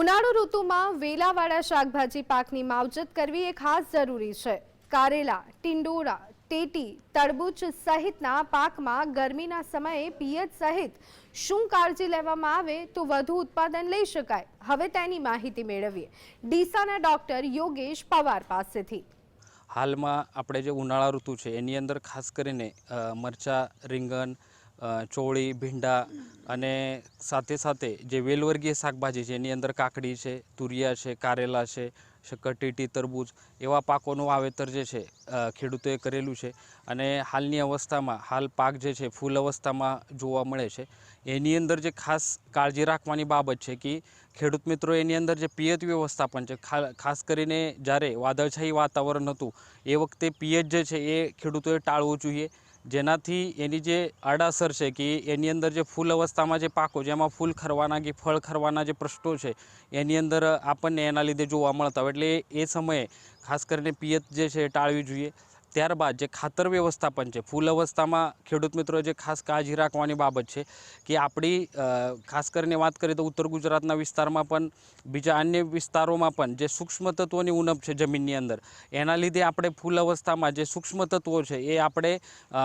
ઉનાળુ ઋતુમાં વેલાવાળા શાકભાજી પાકની માવજત કરવી એ ખાસ જરૂરી છે. કારેલા ટિંડોરા ટેટી તરબૂચ સહિતના પાકમાં ગરમીના સમયે પિયત સહિત શું કાળજી લેવામાં આવે તો વધુ ઉત્પાદન લઈ શકાય. હવે તેની માહિતી મેળવીએ. ડીસાના ડોક્ટર યોગેશ પવાર પાસેથી. હાલમાં આપણે જે ઉનાળા ઋતુ છે, એની અંદર ખાસ કરીને મરચા, રીંગણ ચોળી, ભીંડા અને સાથે સાથે જે વેલવર્ગીય શાકભાજી છે, એની અંદર કાકડી છે, તુરિયા છે, કારેલા છે શકરટેટી તરબૂચ એવા પાકોનું વાવેતર જે છે ખેડૂતોએ કરેલું છે. અને હાલની અવસ્થામાં હાલ પાક જે છે, ફૂલ અવસ્થામાં જોવા મળે છે. એની અંદર જે ખાસ કાળજી રાખવાની બાબત છે કે ખેડૂત મિત્રો એની અંદર જે પિયત વ્યવસ્થાપન છે ખાસ કરીને જ્યારે વાદળછાઈ વાતાવરણ હતું, એ વખતે પિયત જે છે, એ ખેડૂતોએ ટાળવું જોઈએ. જેનાથી એની જે આડાસર છે કે એની અંદર જે ફૂલ અવસ્થામાં જે પાકો જેમાં ફૂલ ખરવાના કે ફળ ખરવાના જે પ્રશ્નો છે, એની અંદર આપણને એના લીધે જોવા મળતા હોય. એટલે એ સમયે ખાસ કરીને પિયત જે છે એ ટાળવી જોઈએ. ત્યારબાદ જે ખાતર વ્યવસ્થાપન છે, ફૂલ અવસ્થામાં ખેડૂત મિત્રો જે ખાસ કાળજી રાખવાની બાબત છે કે આપણી ખાસ કરીને વાત કરીએ તો ઉત્તર ગુજરાતના વિસ્તારમાં પણ, બીજા અન્ય વિસ્તારોમાં પણ જે સૂક્ષ્મ તત્વોની ઉણપ છે જમીનની અંદર, એના લીધે આપણે ફૂલ અવસ્થામાં જે સૂક્ષ્મ તત્વો છે એ આપણે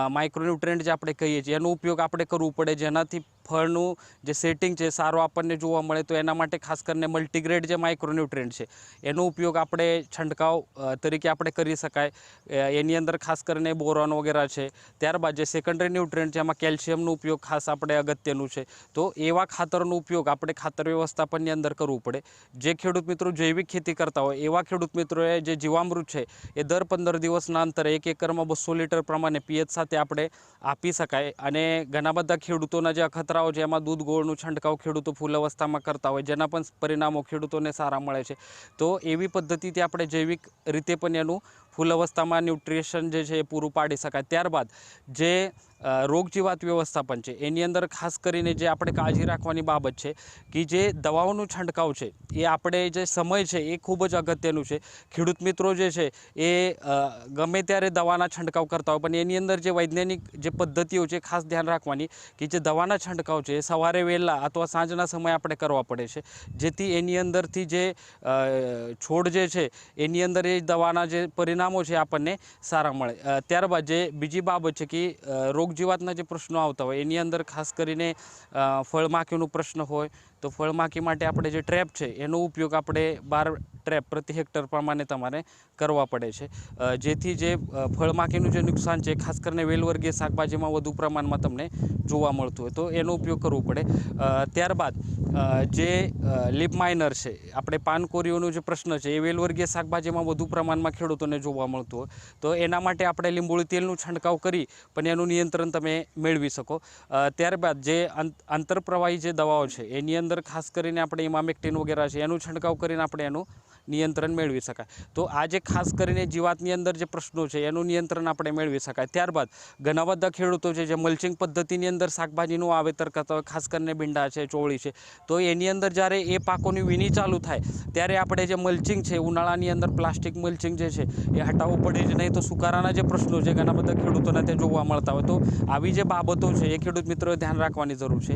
માઇક્રોન્યુટ્રન્ટ જે આપણે કહીએ છીએ એનો ઉપયોગ આપણે કરવું પડે જેનાથી ફળનું જે સેટિંગ છે સારો આપણને જોવા મળે, તો એના માટે ખાસ કરીને મલ્ટીગ્રેડ જે માઇક્રોન્યુટ્રન્ટ છે, એનો ઉપયોગ આપણે છંટકાવ તરીકે આપણે કરી શકાય. એની અંદર ખાસ કરીને બોરોન વગેરે છે. ત્યારબાદ જે સેકન્ડરી ન્યુટ્રન્ટ છે, એમાં કેલ્શિયમનો ઉપયોગ ખાસ આપણે અગત્યનું છે. તો એવા ખાતરનો ઉપયોગ આપણે ખાતર વ્યવસ્થાપનની અંદર કરવું પડે. જે ખેડૂત મિત્રો જૈવિક ખેતી કરતા હોય, એવા ખેડૂત મિત્રોએ જે જીવામૃત છે, એ દર પંદર દિવસના અંતરે એક એકરમાં બસો લીટર પ્રમાણે પિયત સાથે આપણે આપી શકાય. અને ઘણા બધા ખેડૂતોના જે અખતરાઓ છે એમાં દૂધ ગોળનું છંટકાવ ખેડૂતો ફૂલ અવસ્થામાં કરતા હોય, જેના પણ પરિણામો ખેડૂતોને સારા મળે છે. તો એવી પદ્ધતિથી આપણે જૈવિક રીતે પણ એનું ફૂલ અવસ્થામાં ન્યુટ્રિશન જે છે એ પૂરું પાડી શકાય. ત્યારબાદ જે રોગજીવાત વ્યવસ્થાપન છે, એની અંદર ખાસ કરીને જે આપણે કાળજી રાખવાની બાબત છે કે જે દવાઓનું છંટકાવ છે, એ આપણે જે સમય છે એ ખૂબ જ અગત્યનું છે. ખેડૂત મિત્રો જે છે એ ગમે ત્યારે દવાના છંટકાવ કરતા હોય, પણ એની અંદર જે વૈજ્ઞાનિક જે પદ્ધતિઓ છે ખાસ ધ્યાન રાખવાની કે જે દવાના છંટકાવ છે એ સવારે વહેલા અથવા સાંજના સમયે આપણે કરવા પડે છે. જેથી એની અંદરથી જે છોડ જે છે એની અંદર એ દવાના જે પરિણામો છે આપણને સારા મળે. ત્યારબાદ જે બીજી બાબત છે કે રોગજીવાતના જે પ્રશ્નો આવતા હોય, એની અંદર ખાસ કરીને ફળમાખીનો પ્રશ્ન હોય તો ફળમાખી માટે આપણે જે ટ્રેપ છે, એનો ઉપયોગ આપણે બાર ટ્રેપ પ્રતિ હેક્ટર પ્રમાણે તમારે કરવા પડે છે. જેથી જે ફળમાખીનું જે નુકસાન છે, ખાસ કરીને વેલવર્ગીય શાકભાજીમાં વધુ પ્રમાણમાં તમને જોવા મળતું હોય, તો એનો ઉપયોગ કરવો પડે. ત્યારબાદ જે લીપ માઇનર છે, આપણે પાનકોરીઓનો જે પ્રશ્ન છે, એ વેલવર્ગીય શાકભાજીમાં વધુ પ્રમાણમાં ખેડૂતોને જોવા મળતું હોય, તો એના માટે આપણે લીંબોળી તેલનું છંટકાવ કરી, પણ એનું નિયંત્રણ તમે મેળવી શકો. ત્યારબાદ જે આંત- આંતરપ્રવાહી જે દવાઓ છે, એની અંદર ખાસ કરીને આપણે ઇમામેક્ટિન વગેરે છે એનું છંટકાવ કરીને આપણે એનું નિયંત્રણ મેળવી શકાય. તો આજે ખાસ કરીને જીવાતની અંદર જે પ્રશ્નો છે, એનું નિયંત્રણ આપણે મેળવી શકાય. ત્યારબાદ ઘણા બધા ખેડૂતો છે, જે મલ્ચિંગ પદ્ધતિની અંદર શાકભાજીનું વાવેતર કરતા હોય, ખાસ કરીને ભીંડા છે, ચોળી છે, તો એની અંદર જ્યારે એ પાકોની વીણી ચાલુ થાય, ત્યારે આપણે જે મલ્ચિંગ છે, ઉનાળાની અંદર પ્લાસ્ટિક મલ્ચિંગ જે છે, એ હટાવવું પડે જ નહીં. તો સુકારાના જે પ્રશ્નો છે, ઘણા બધા ખેડૂતોને તે જોવા મળતા હોય. તો આવી જે બાબતો છે, એ ખેડૂત મિત્રોએ ધ્યાન રાખવાની જરૂર છે.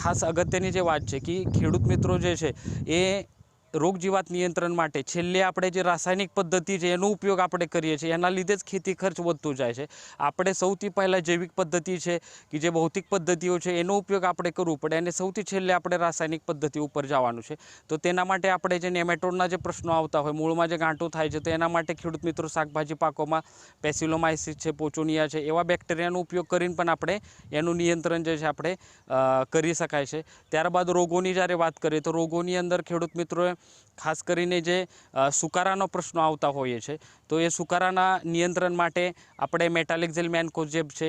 ખાસ અગત્યની જે વાત છે, કે ખેડૂત મિત્રો જે છે, એ રોગ જીવાત નિયંત્રણ માટે છેલ્લે આપણે જે રાસાયણિક પદ્ધતિ છે એનો ઉપયોગ આપણે કરીએ છીએ. એના લીધે જ ખેતી ખર્ચ વધતો જાય છે. આપણે સૌથી પહેલાં જૈવિક પદ્ધતિ છે કે જે ભૌતિક પદ્ધતિઓ છે એનો ઉપયોગ આપણે કરવું પડે અને સૌથી છેલ્લે આપણે રાસાયણિક પદ્ધતિ ઉપર જવાનું છે. તો તેના માટે આપણે જે નેમેટોડના જે પ્રશ્નો આવતા હોય, મૂળમાં જે ગાંઠો થાય છે, તો એના માટે ખેડૂત મિત્રો શાકભાજી પાકોમાં પેસિલોમાઇસિસ છે, પોચોનિયા છે, એવા બેક્ટેરિયાનો ઉપયોગ કરીને પણ આપણે એનું નિયંત્રણ જે છે આપણે કરી શકાય છે. ત્યારબાદ રોગોની જ્યારે વાત કરીએ, તો રોગોની અંદર ખેડૂત મિત્રોએ ખાસ કરીને જે સુકારાનો પ્રશ્નો આવતા હોઈએ છે. તો એ સુકારાના નિયંત્રણ માટે આપણે મેટાલિક્ઝેલ મેનકોજેબ છે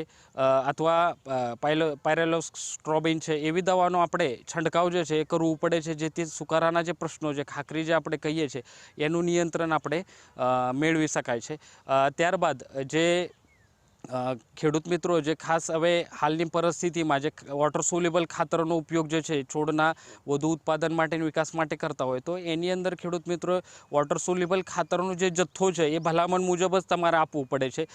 અથવા પાયલો પાયરેલોસ્ટ્રોબિન છે, એવી દવાનો આપણે છંટકાવ જે છે એ કરવું પડે છે. જેથી સુકારાના જે પ્રશ્નો છે, ખાખરી જે આપણે કહીએ છીએ એનું નિયંત્રણ આપણે મેળવી શકાય છે. ત્યારબાદ જે ખેડૂત મિત્રો, જે ખાસ હવે હાલની પરિસ્થિતિમાં જે વોટર સોલ્યુબલ ખાતરનો ઉપયોગ જે છે, છોડના વધુ ઉત્પાદન માટે વિકાસ માટે કરતા હોય, તો એની અંદર ખેડૂત મિત્રો વોટર સોલ્યુબલ ખાતરનો જે જથ્થો છે, એ ભલામણ મુજબ જ તમારે આપવું પડે છે.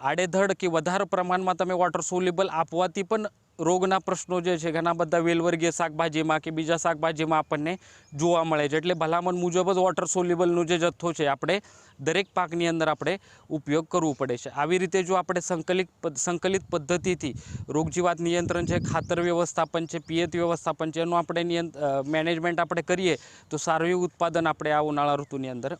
આડેધડ કે વધારે પ્રમાણમાં તમે વોટર સોલ્યુબલ આપવાથી પણ રોગના પ્રશ્નો જે છે, ઘણા બધા વેલવર્ગીય શાકભાજીમાં કે બીજા શાકભાજીમાં આપણને જોવા મળે છે. એટલે ભલામણ મુજબ જ વોટર સોલ્યુબલનો જે જથ્થો છે, આપણે દરેક પાકની અંદર આપણે ઉપયોગ કરવું પડે છે. આવી રીતે જો આપણે સંકલિત સંકલિત પદ્ધતિથી રોગજીવાત નિયંત્રણ છે, ખાતર વ્યવસ્થાપન છે, પિયત વ્યવસ્થાપન છે, એનું આપણે મેનેજમેન્ટ આપણે કરીએ તો સારું એવું ઉત્પાદન આપણે આ ઉનાળા ઋતુની અંદર